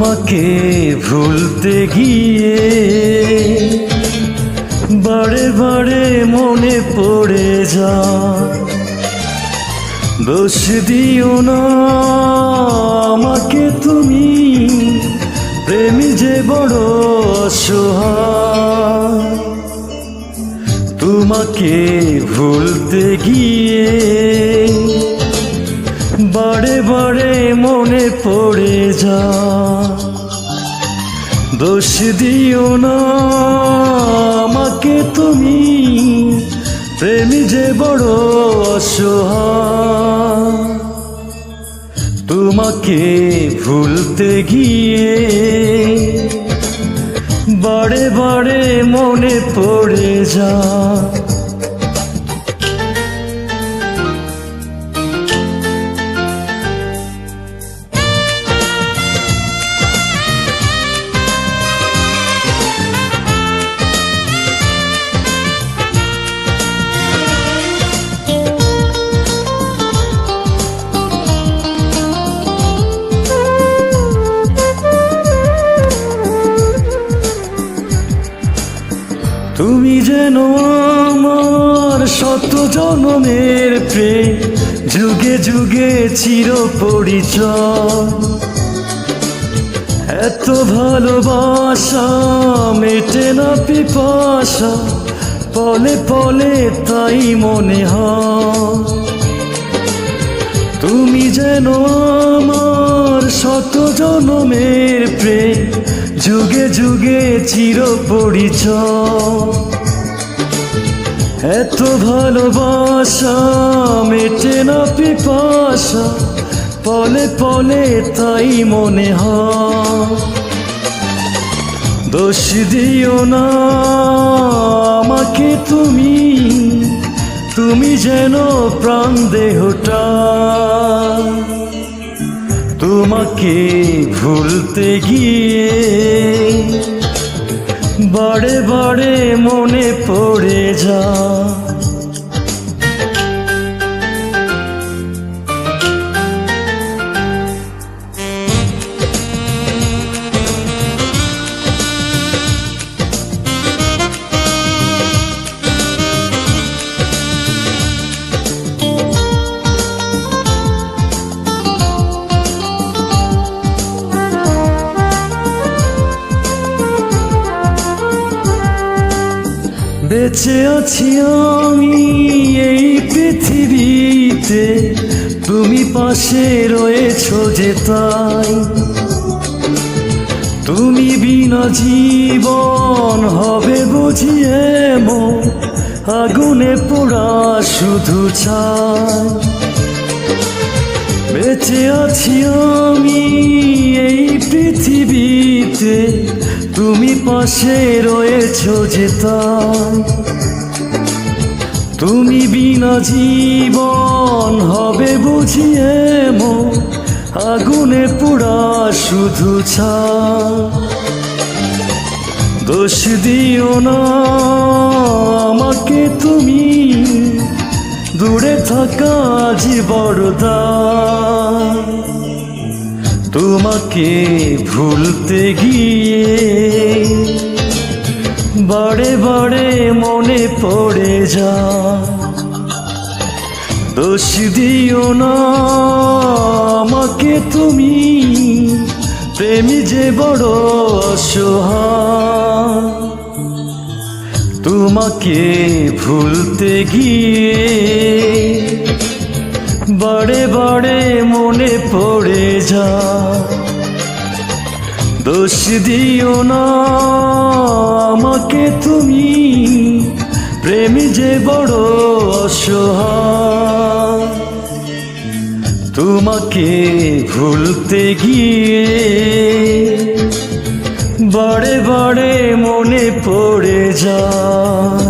তোমাকে ভুলতে গিয়ে বারে বারে মনে পড়ে যা দোষ দিও না, আমাকে তুমি প্রেমী যে বড় অসহায়। তোমাকে ভুলতে গিয়ে বারে বারে মনে পড়ে যা। দোষ দিও না, আমাকে তুমি প্রেমী যে বড় অসহায়। তোমাকে ভুলতে গিয়ে বারে বারে মনে পড়ে যা। তুমি যেন আমার শত জনমের প্রেম, যুগে যুগে চির এত ভালোবাসা মেটে না পিপাসা, পলে পলে তাই মনে হয়। তুমি যেন আমার শত জনমের প্রেম যুগে যুগে চির এত ভালোবাসা মেটে না পিপাসা, পলে পলে তাই মনে হয়। দোষ দিও না আমাকে তুমি তুমি যেন প্রাণ দেহটা। তোমাকে ভুলতে গিয়ে বারে বারে মনে পড়ে যা বেঁচে আছি আমি এই পৃথিবীতে। তুমি পাশে রয়েছ যে তাই। তুমি বিনা জীবন হবে বুঝিয়ে মন আগুনে পোড়া শুধু চাই বেঁচে আছি আমি এই পৃথিবীতে। তুমি পাশে রয়েছ যে তুমি বিনা জীবন হবে বুঝিয়ে মন আগুনে পোড়া শুধু ছা দোষ দিও না আমাকে তুমি। দূরে থাকা যে বড়দা তোমাকে ভুলতে গিয়ে বারে বারে মনে পড়ে যা দোষ দিও না আমাকে তুমি, প্রেমী যে বড় অসহায়। তোমাকে ভুলতে গিয়ে বারে বারে মনে পড়ে যা দোষ দিও না আমাকে তুমি, প্রেমী যে বড় অসহায়। তোমাকে ভুলতে গিয়ে বারে বারে মনে পড়ে যায়।